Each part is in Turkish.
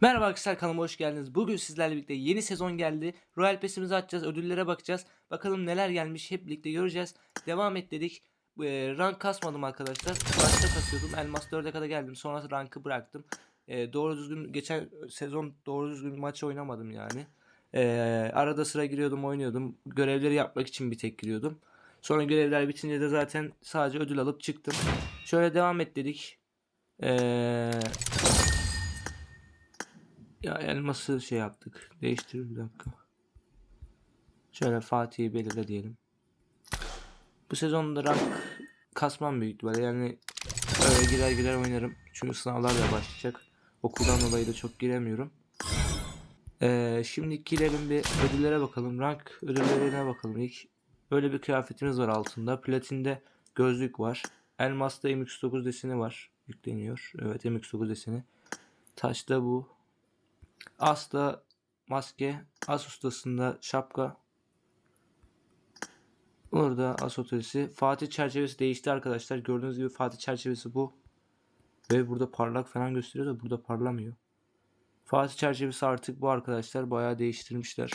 Merhaba arkadaşlar kanalıma hoş geldiniz. Bugün sizlerle birlikte yeni sezon geldi. Royal Pass'imizi açacağız, ödüllere bakacağız. Bakalım neler gelmiş hep birlikte göreceğiz. Devam et dedik. Ee, rank kasmadım arkadaşlar. Başta kasıyordum. Elmas 4'e kadar geldim. Sonra rankı bıraktım. Ee, doğru düzgün geçen sezon doğru düzgün maç oynamadım yani. Ee, arada sıra giriyordum oynuyordum. Görevleri yapmak için bir tek giriyordum. Sonra görevler bitince de zaten sadece ödül alıp çıktım. Şöyle devam et dedik. Eee ya elması şey yaptık. Değiştir bir dakika. Şöyle Fatih'i belirle diyelim. Bu sezonda rank kasmam büyük ihtimalle. Yani öyle girer girer oynarım. Çünkü sınavlar da başlayacak. Okuldan dolayı da çok giremiyorum. Ee, şimdi girelim bir ödüllere bakalım. Rank ödüllerine bakalım ilk. Böyle bir kıyafetimiz var altında. Platinde gözlük var. Elmas'ta MX9 deseni var. Yükleniyor. Evet MX9 deseni. Taşta bu. As'ta maske, As ustasında şapka. Orada As otelisi. Fatih çerçevesi değişti arkadaşlar. Gördüğünüz gibi Fatih çerçevesi bu. Ve burada parlak falan gösteriyor da burada parlamıyor. Fatih çerçevesi artık bu arkadaşlar. Bayağı değiştirmişler.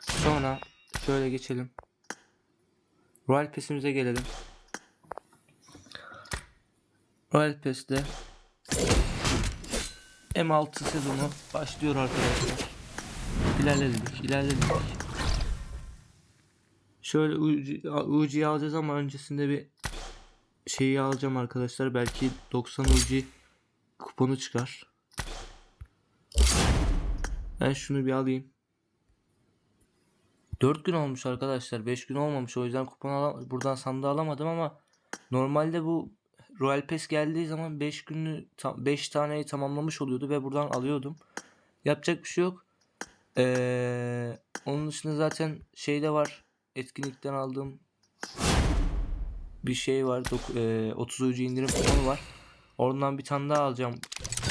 Sonra şöyle geçelim. Royal Pass'imize gelelim. Royal Pass'te M6 sezonu başlıyor arkadaşlar. İlerledik, ilerledik. Şöyle UC'yi alacağız ama öncesinde bir şeyi alacağım arkadaşlar. Belki 90 UC kuponu çıkar. Ben şunu bir alayım. 4 gün olmuş arkadaşlar. 5 gün olmamış. O yüzden kupon buradan sandığı alamadım ama normalde bu Royal Pass geldiği zaman 5 günü 5 taneyi tamamlamış oluyordu ve buradan alıyordum. Yapacak bir şey yok. Ee, onun dışında zaten şey de var. Etkinlikten aldığım bir şey var. E, 30 ucu indirim kuponu var. Oradan bir tane daha alacağım.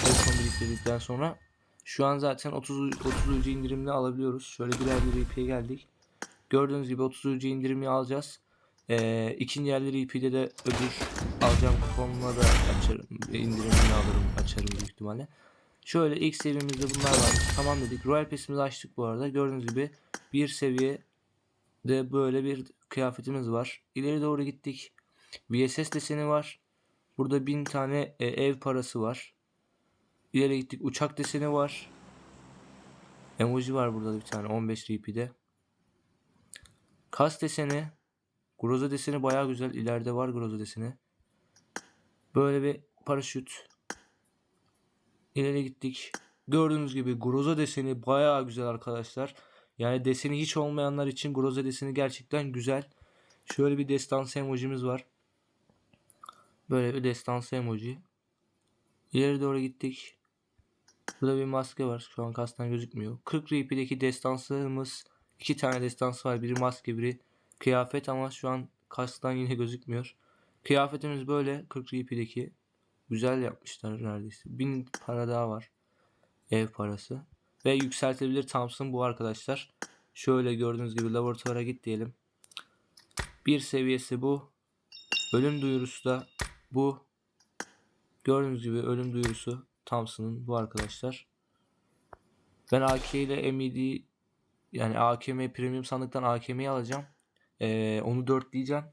Telefon biriktirdikten sonra. Şu an zaten 30 30 ucu indirimli alabiliyoruz. Şöyle birer bir IP'ye geldik. Gördüğünüz gibi 30 ucu indirimi alacağız. Ee, ikinci yerleri IP'de de ödül alacağım kuponla da açarım. indirimini alırım açarım büyük ihtimalle. Şöyle ilk seviyemizde bunlar var. Tamam dedik. Royal Pass'imizi açtık bu arada. Gördüğünüz gibi bir seviye de böyle bir kıyafetimiz var. İleri doğru gittik. VSS deseni var. Burada bin tane e, ev parası var. İleri gittik. Uçak deseni var. Emoji var burada bir tane 15 RP'de. Kas deseni. Groza deseni bayağı güzel. İleride var Groza deseni. Böyle bir paraşüt. İleri gittik. Gördüğünüz gibi Groza deseni bayağı güzel arkadaşlar. Yani deseni hiç olmayanlar için Groza deseni gerçekten güzel. Şöyle bir destansı emojimiz var. Böyle bir destansı emoji. İleri doğru gittik. Burada bir maske var. Şu an kastan gözükmüyor. 40 RP'deki destansımız iki tane destansı var. Biri maske biri kıyafet ama şu an kastan yine gözükmüyor. Kıyafetimiz böyle 40 RP'deki. Güzel yapmışlar neredeyse. 1000 para daha var. Ev parası. Ve yükseltebilir Thompson bu arkadaşlar. Şöyle gördüğünüz gibi laboratuvara git diyelim. Bir seviyesi bu. Ölüm duyurusu da bu. Gördüğünüz gibi ölüm duyurusu Thompson'ın bu arkadaşlar. Ben AK ile MED yani AKM premium sandıktan AKM'yi alacağım. Ee, onu 4 diyeceğim.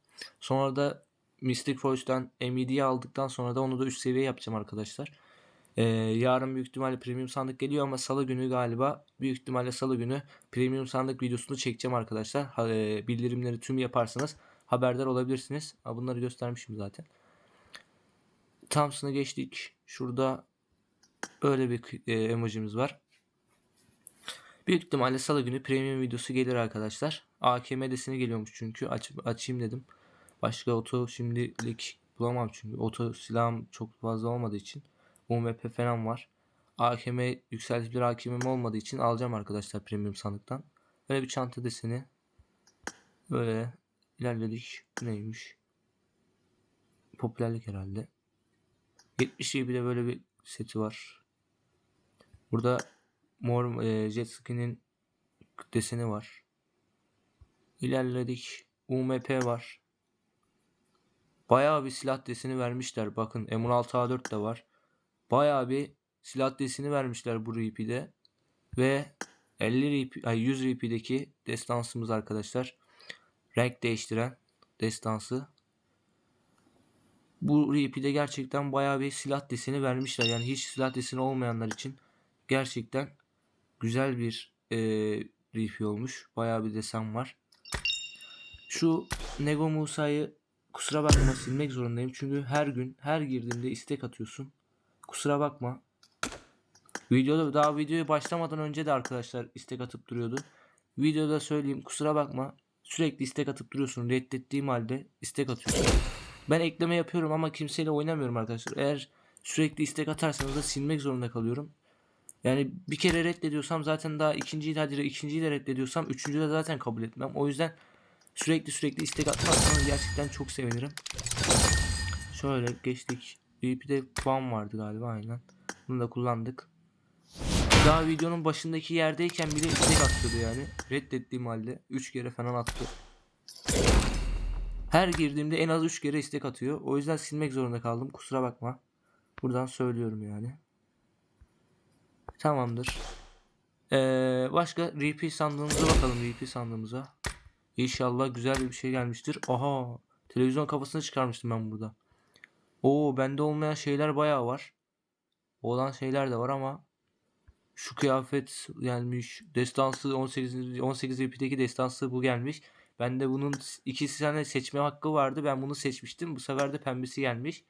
Sonra da Mystic Forge'dan MED'yi aldıktan sonra da onu da üst seviye yapacağım arkadaşlar. Ee, yarın büyük ihtimalle premium sandık geliyor ama salı günü galiba büyük ihtimalle salı günü premium sandık videosunu çekeceğim arkadaşlar. Ha, e, bildirimleri tüm yaparsanız haberdar olabilirsiniz. Ha, bunları göstermişim zaten. Thompson'ı geçtik. Şurada öyle bir e, emojimiz var. Büyük ihtimalle salı günü premium videosu gelir arkadaşlar. AKM desini geliyormuş çünkü Aç, açayım dedim. Başka oto şimdilik bulamam çünkü oto silahım çok fazla olmadığı için. UMP falan var. AKM yükseltilir AKM'm olmadığı için alacağım arkadaşlar premium sandıktan. Böyle bir çanta deseni. Böyle ilerledik. Neymiş? Popülerlik herhalde. 70 gibi de böyle bir seti var. Burada mor e, jet ski'nin deseni var. İlerledik. UMP var. Bayağı bir silah deseni vermişler. Bakın M16A4 de var. Bayağı bir silah desini vermişler bu repeat'e. Ve 50 rep, ay 100 repeat'deki destansımız arkadaşlar. Renk değiştiren destansı. Bu repeat'e gerçekten bayağı bir silah deseni vermişler. Yani hiç silah deseni olmayanlar için gerçekten güzel bir e, repeat olmuş. Bayağı bir desen var. Şu Nego Musa'yı kusura bakma silmek zorundayım. Çünkü her gün her girdiğimde istek atıyorsun. Kusura bakma. Videoda daha videoya başlamadan önce de arkadaşlar istek atıp duruyordu. Videoda söyleyeyim kusura bakma. Sürekli istek atıp duruyorsun. Reddettiğim halde istek atıyorsun. Ben ekleme yapıyorum ama kimseyle oynamıyorum arkadaşlar. Eğer sürekli istek atarsanız da silmek zorunda kalıyorum. Yani bir kere reddediyorsam zaten daha ikinciyi de hadi ikinciyi de reddediyorsam üçüncüyü de zaten kabul etmem. O yüzden sürekli sürekli istek atmazsanız gerçekten çok sevinirim. Şöyle geçtik. VP'de puan vardı galiba aynen. Bunu da kullandık. Daha videonun başındaki yerdeyken bile istek atıyordu yani. Reddettiğim halde 3 kere falan attı. Her girdiğimde en az 3 kere istek atıyor. O yüzden silmek zorunda kaldım. Kusura bakma. Buradan söylüyorum yani. Tamamdır. Ee, başka RP sandığımıza bakalım RP sandığımıza. İnşallah güzel bir şey gelmiştir. Aha televizyon kafasını çıkarmıştım ben burada. Oo bende olmayan şeyler bayağı var. Olan şeyler de var ama şu kıyafet gelmiş. Destansı 18. 18 RP'deki destansı bu gelmiş. Bende bunun ikisi tane seçme hakkı vardı. Ben bunu seçmiştim. Bu sefer de pembesi gelmiş.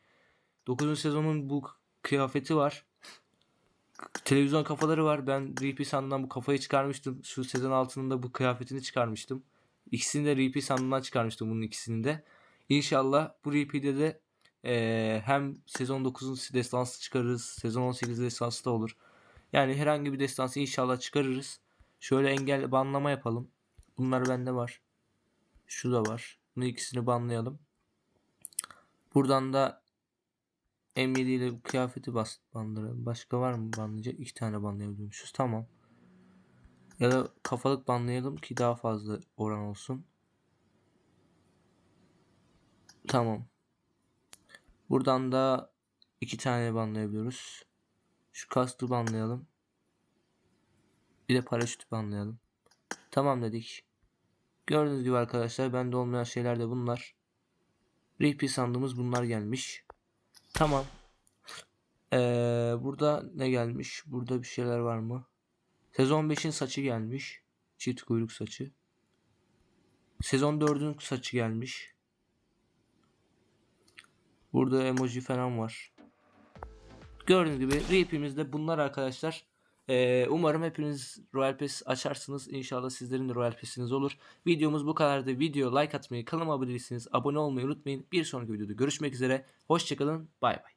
9. sezonun bu kıyafeti var. Televizyon kafaları var. Ben RP sandığından bu kafayı çıkarmıştım. Şu sezon altında bu kıyafetini çıkarmıştım. İkisini de RP sandığından çıkarmıştım bunun ikisini de. İnşallah bu RP'de de eee, hem sezon 9'un destansı çıkarırız. Sezon 18 destansı da olur. Yani herhangi bir destansı inşallah çıkarırız. Şöyle engel banlama yapalım. Bunlar bende var. Şu da var. Bunu ikisini banlayalım. Buradan da M7 ile kıyafeti bas bandıralım. Başka var mı banlayacak? İki tane banlayabiliyormuşuz. Tamam. Ya da kafalık banlayalım ki daha fazla oran olsun. Tamam. Buradan da iki tane banlayabiliyoruz. Şu kastı banlayalım. Bir de paraşütü banlayalım. Tamam dedik. Gördüğünüz gibi arkadaşlar bende olmayan şeyler de bunlar. RP sandığımız bunlar gelmiş. Tamam. Ee, burada ne gelmiş? Burada bir şeyler var mı? Sezon 5'in saçı gelmiş. Çift kuyruk saçı. Sezon 4'ün saçı gelmiş. Burada emoji falan var. Gördüğünüz gibi RP'mizde bunlar arkadaşlar. Ee, umarım hepiniz Royal Pass açarsınız. İnşallah sizlerin de Royal Pass'iniz olur. Videomuz bu kadardı. Video like atmayı, kanalıma abone değilseniz abone olmayı unutmayın. Bir sonraki videoda görüşmek üzere. Hoşçakalın. Bay bay.